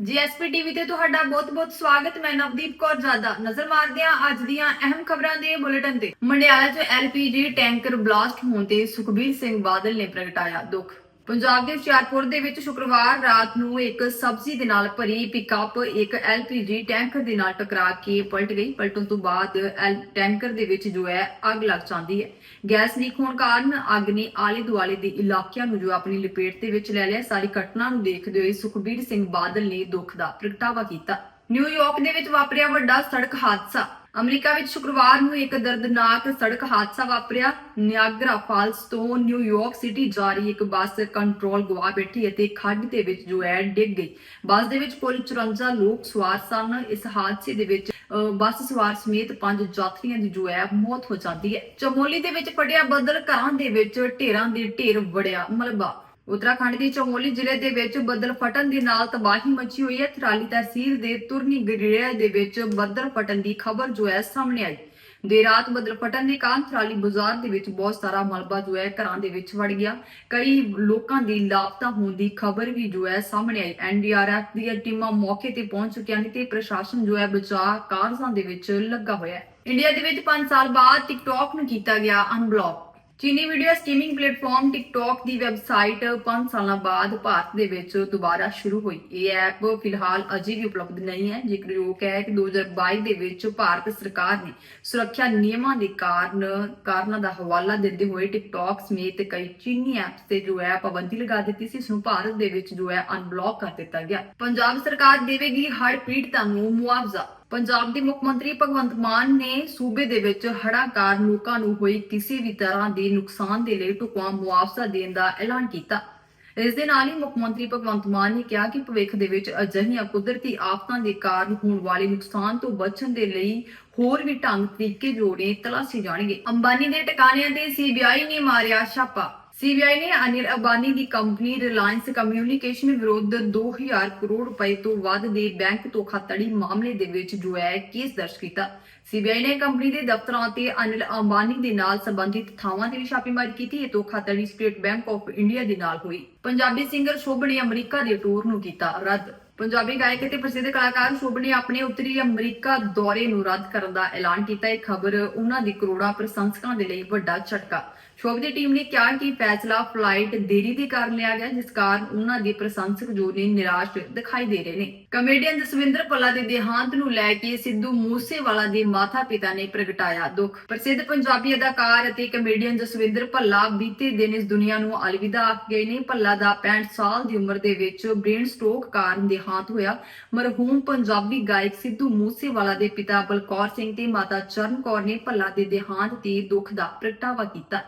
GSP TV ਤੇ ਤੁਹਾਡਾ ਬਹੁਤ-ਬਹੁਤ ਸਵਾਗਤ, ਮੈਂ ਨਵਦੀਪ ਕੌਰ ਜਾਦਾ। ਨਜ਼ਰ ਮਾਰਦੇ ਹਾਂ ਅੱਜ ਦੀਆਂ ਅਹਿਮ ਖਬਰਾਂ ਦੇ ਬੁਲੇਟਿਨ ਤੇ। ਮੰਡਿਆਲਾ 'ਚ ਐਲਪੀਜੀ ਟੈਂਕਰ ਬਲਾਸਟ ਹੋਣ ਤੇ ਸੁਖਬੀਰ ਸਿੰਘ ਬਾਦਲ ਨੇ ਪ੍ਰਗਟਾਇਆ ਦੁੱਖ। ਪੰਜਾਬ ਦੇ ਹੁਸ਼ਿਆਰਪੁਰ ਦੇ ਵਿੱਚ ਸ਼ੁੱਕਰਵਾਰ ਰਾਤ ਨੂੰ ਇੱਕ ਸਬਜ਼ੀ ਦੇ ਨਾਲ ਭਰੀ ਪਿਕਅਪ ਇੱਕ ਐਲਪੀਜੀ ਟੈਂਕਰ ਦੇ ਨਾਲ ਟਕਰਾ ਕੇ ਪਲਟ ਗਈ। ਪਲਟਣ ਤੋਂ ਬਾਅਦ ਟੈਂਕਰ ਦੇ ਵਿੱਚ ਜੋ ਹੈ ਅੱਗ ਲੱਗ ਜਾਂਦੀ ਹੈ। ਗੈਸ ਲੀਕ ਹੋਣ ਕਾਰਨ ਅੱਗ ਨੇ ਆਲੇ ਦੁਆਲੇ ਦੇ ਇਲਾਕਿਆਂ ਨੂੰ ਜੋ ਆਪਣੀ ਲਪੇਟ ਦੇ ਵਿੱਚ ਲੈ ਲਿਆ। ਸਾਰੀ ਘਟਨਾ ਨੂੰ ਦੇਖਦੇ ਹੋਏ ਸੁਖਬੀਰ ਸਿੰਘ ਬਾਦਲ ਨੇ ਦੁੱਖ ਦਾ ਪ੍ਰਗਟਾਵਾ ਕੀਤਾ। ਨਿਊਯਾਰਕ ਦੇ ਵਿੱਚ ਵਾਪਰਿਆ ਵੱਡਾ ਸੜਕ ਹਾਦਸਾ। ਅਮਰੀਕਾ ਵਿੱਚ ਸ਼ੁੱਕਰਵਾਰ ਨੂੰ ਇੱਕ ਦਰਦਨਾਕ ਸੜਕ ਹਾਦਸਾ ਵਾਪਰਿਆ। ਨਿਆਗਰਾ ਫਾਲਸ ਤੋਂ ਨਿਊਯਾਰਕ ਸਿਟੀ ਜਾ ਰਹੀ ਇੱਕ ਬੱਸ ਕੰਟਰੋਲ ਗਵਾ ਬੈਠੀ ਅਤੇ ਖੱਡ ਦੇ ਵਿੱਚ ਜੋ ਹੈ ਡਿੱਗ ਗਈ। ਬੱਸ ਦੇ ਵਿੱਚ ਕੁੱਲ 54 ਲੋਕ ਸਵਾਰ ਸਨ। ਇਸ ਹਾਦਸੇ ਦੇ ਵਿੱਚ ਬੱਸ ਸਵਾਰ ਸਮੇਤ ਪੰਜ ਯਾਤਰੀਆਂ ਦੀ ਜੋ ਹੈ ਮੌਤ ਹੋ ਜਾਂਦੀ ਹੈ। ਚਮੋਲੀ ਦੇ ਵਿੱਚ ਫਟਿਆ ਬੱਦਲ। ਘਰਾਂ ਦੇ ਵਿੱਚ ਢੇਰਾਂ ਦੇ ਢੇਰ ਵੜਿਆ ਮਲਬਾ। ਉੱਤਰਾਖੰਡ ਦੀ ਚਮੋਲੀ ਜ਼ਿਲ੍ਹੇ ਦੇ ਵਿੱਚ ਬੱਦਲ ਫਟਣ ਦੇ ਨਾਲ ਤਬਾਹੀ ਮਚੀ ਹੋਈ ਹੈ। ਥਰਾਲੀ ਤਹਿਸੀਲ ਦੇ ਤੁਰਨੀ ਗੜੇੜਾ ਦੇ ਵਿੱਚ ਬੱਦਲ ਫਟਣ ਦੀ ਖਬਰ ਜੋ ਹੈ ਸਾਹਮਣੇ ਆਈ। ਦੇਰ ਰਾਤ ਬੱਦਲ ਫਟਣ ਦੇ ਕਾਰਨ ਥਰਾਲੀ ਬਾਜ਼ਾਰ ਦੇ ਵਿੱਚ ਬਹੁਤ ਸਾਰਾ ਮਲਬਾ ਜੋ ਹੈ ਘਰਾਂ ਦੇ ਵਿੱਚ ਵੜ ਗਿਆ। ਕਈ ਲੋਕਾਂ ਦੀ ਲਾਪਤਾ ਹੋਣ ਦੀ ਖਬਰ ਵੀ ਜੋ ਹੈ ਸਾਹਮਣੇ ਆਈ। ਐਨਡੀਆਰਐਫ ਦੀਆਂ ਟੀਮਾਂ ਮੌਕੇ ਤੇ ਪਹੁੰਚ ਚੁੱਕੀਆਂ ਨੇ ਤੇ ਪ੍ਰਸ਼ਾਸਨ ਜੋ ਹੈ ਬਚਾਅ ਕਾਰਜਾਂ ਦੇ ਵਿੱਚ ਲੱਗਾ ਹੋਇਆ ਹੈ। ਇੰਡੀਆ ਦੇ ਵਿੱਚ 5 ਸਾਲ ਬਾਅਦ ਟਿਕਟੌਕ ਨੂੰ ਕੀਤਾ ਗਿਆ ਅਨਬਲੌਕ ਚੀਨੀ ਵੀਡੀਓ ਸਟ੍ਰੀਮਿੰਗ ਪਲੇਟਫਾਰਮ ਟਿਕਟੌਕ ਦੀ ਵੈਬਸਾਈਟ 5 ਸਾਲਾਂ ਬਾਅਦ ਭਾਰਤ ਦੇ ਵਿੱਚ ਦੁਬਾਰਾ ਸ਼ੁਰੂ ਹੋਈ। ਇਹ ਐਪ ਫਿਲਹਾਲ ਅਜੇ ਵੀ ਉਪਲਬਧ ਨਹੀਂ ਹੈ। ਜ਼ਿਕਰਯੋਗ ਹੈ ਕਿ 2022 ਦੇ ਵਿੱਚ ਭਾਰਤ ਸਰਕਾਰ ਨੇ ਸੁਰੱਖਿਆ ਨਿਯਮਾਂ ਦੇ ਕਾਰਨ ਕਾਰਨਾਂ ਦਾ ਹਵਾਲਾ ਦਿੰਦੇ ਹੋਏ ਟਿਕਟੌਕ ਸਮੇਤ ਕਈ ਚੀਨੀ ਐਪਸ ਤੇ ਜੋ ਹੈ ਪਾਬੰਦੀ ਲਗਾ ਦਿੱਤੀ ਸੀ, ਇਸ ਨੂੰ ਭਾਰਤ ਦੇ ਵਿੱਚ ਜੋ ਹੈ ਅਨਬਲੌਕ ਕਰ ਦਿੱਤਾ ਗਿਆ। ਪੰਜਾਬ ਸਰਕਾਰ ਦੇਵੇਗੀ ਹਰ ਪੀੜਤਾਂ ਨੂੰ ਮੁਆਵਜ਼ਾ। ਪੰਜਾਬ ਦੇ ਮੁੱਖ ਮੰਤਰੀ ਭਗਵੰਤ ਮਾਨ ਨੇ ਸੂਬੇ ਦੇ ਵਿੱਚ ਹੜ੍ਹਾਂ ਕਾਰਨ ਲੋਕਾਂ ਨੂੰ ਹੋਈ ਕਿਸੇ ਵੀ ਤਰ੍ਹਾਂ ਦੇ ਨੁਕਸਾਨ ਦੇ ਲਈ ਢੁਕਵਾਂ ਮੁਆਵਜ਼ਾ ਦੇਣ ਦਾ ਐਲਾਨ ਕੀਤਾ। ਇਸ ਦੇ ਨਾਲ ਹੀ ਮੁੱਖ ਮੰਤਰੀ ਭਗਵੰਤ ਮਾਨ ਨੇ ਕਿਹਾ ਕਿ ਭਵਿੱਖ ਦੇ ਵਿੱਚ ਅਜਿਹੀਆਂ ਕੁਦਰਤੀ ਆਫਤਾਂ ਦੇ ਕਾਰਨ ਹੋਣ ਵਾਲੇ ਨੁਕਸਾਨ ਤੋਂ ਬਚਣ ਦੇ ਲਈ ਹੋਰ ਵੀ ਢੰਗ, ਤਰੀਕੇ, ਜੋੜੇ ਤਲਾਸ਼ੇ ਜਾਣਗੇ। ਅੰਬਾਨੀ ਦੇ ਟਿਕਾਣਿਆਂ ਤੇ ਸੀਬੀਆਈ ਨੇ ਮਾਰਿਆ ਛਾਪਾ। ਸੀਬੀਆਈ ਨੇ ਅਨਿਲ ਅੰਬਾਨੀ ਦੀ ਕੰਪਨੀ ਰਿਲਾਇੰਸ ਕਮਿਊਨੀਕੇਸ਼ਨ ਵਿਰੁੱਧ 2000 ਕਰੋੜ ਰੁਪਏ ਤੋਂ ਵੱਧ ਦੇ ਬੈਂਕ ਧੋਖਾਧੜੀ ਮਾਮਲੇ ਦੇ ਵਿੱਚ ਜੋ ਹੈ ਕੇਸ ਦਰਜ ਕੀਤਾ। ਸੀਬੀਆਈ ਨੇ ਕੰਪਨੀ ਦੇ ਦਫ਼ਤਰਾਂ ਤੇ ਅਨਿਲ ਅੰਬਾਨੀ ਦੇ ਨਾਲ ਸੰਬੰਧਿਤ ਥਾਵਾਂ ਤੇ ਵੀ ਛਾਪੇਮਾਰੀ ਕੀਤੀ। ਇਹ ਧੋਖਾਧੜੀ ਸਟੇਟ ਬੈਂਕ ਆਫ ਇੰਡੀਆ ਦੇ ਨਾਲ ਹੋਈ। ਪੰਜਾਬੀ ਸਿੰਗਰ ਸ਼ੋਭ ਨੇ ਅਮਰੀਕਾ ਦੇ ਟੂਰ ਨੂੰ ਕੀਤਾ ਰੱਦ। ਪੰਜਾਬੀ ਗਾਇਕ ਅਤੇ ਪ੍ਰਸਿੱਧ ਕਲਾਕਾਰ ਸ਼ੁਭ ਨੇ ਆਪਣੇ ਉੱਤਰੀ ਅਮਰੀਕਾ ਦੌਰੇ ਨੂੰ ਰੱਦ ਕਰਨ ਦਾ ਐਲਾਨ ਕੀਤਾ। ਇਹ ਖਬਰ ਉਹਨਾਂ ਦੀ ਕਰੋੜਾਂ ਪ੍ਰਸ਼ੰਸਕਾਂ ਦੇ ਲਈ ਵੱਡਾ ਝਟਕਾ। ਸ਼ੋਭ ਦੀ ਟੀਮ ਨੇ ਕਿਹਾ ਕਿ ਫੈਸਲਾ ਫਲਾਈਟ ਦੇਰੀ ਦੇ ਕਾਰਨ ਲਿਆ ਗਿਆ, ਜਿਸ ਕਾਰਨ ਉਹਨਾਂ ਦੇ ਪ੍ਰਸ਼ੰਸਕ ਜੋ ਨੇ ਨਿਰਾਸ਼ ਦਿਖਾਈ ਦੇ ਰਹੇ ਨੇ। ਕਮੇਡੀਅਨ ਜਸਵਿੰਦਰ ਭੱਲਾ ਦੇ ਦੇਹਾਂਤ ਨੂੰ ਲੈ ਕੇ ਸਿੱਧੂ ਮੂਸੇਵਾਲਾ ਦੇ ਮਾਤਾ-ਪਿਤਾ ਨੇ ਪ੍ਰਗਟਾਇਆ ਦੁੱਖ। ਪ੍ਰਸਿੱਧ ਪੰਜਾਬੀ ਅਦਾਕਾਰ ਅਤੇ ਕਮੇਡੀਅਨ ਜਸਵਿੰਦਰ ਭੱਲਾ ਬੀਤੇ ਦਿਨ ਇਸ ਦੁਨੀਆ ਨੂੰ ਅਲਵਿਦਾ ਆਖ ਗਏ ਨੇ। ਭੱਲਾ ਦਾ 65 ਸਾਲ ਦੀ ਉਮਰ ਦੇ ਵਿੱਚ ਬ੍ਰੇਨ ਸਟ੍ਰੋਕ ਕਾਰਨ ਦੇਹਾਂਤ ਹੋਇਆ। ਮਰਹੂਮ ਪੰਜਾਬੀ ਗਾਇਕ ਸਿੱਧੂ ਮੂਸੇਵਾਲਾ ਦੇ ਪਿਤਾ ਬਲਕੌਰ ਸਿੰਘ ਤੇ ਮਾਤਾ ਚਰਨ ਕੌਰ ਨੇ ਭੱਲਾ ਦੇ ਦੇਹਾਂਤ ਤੇ ਦੁੱਖ ਦਾ ਪ੍ਰਗਟਾਵਾ ਕੀਤਾ।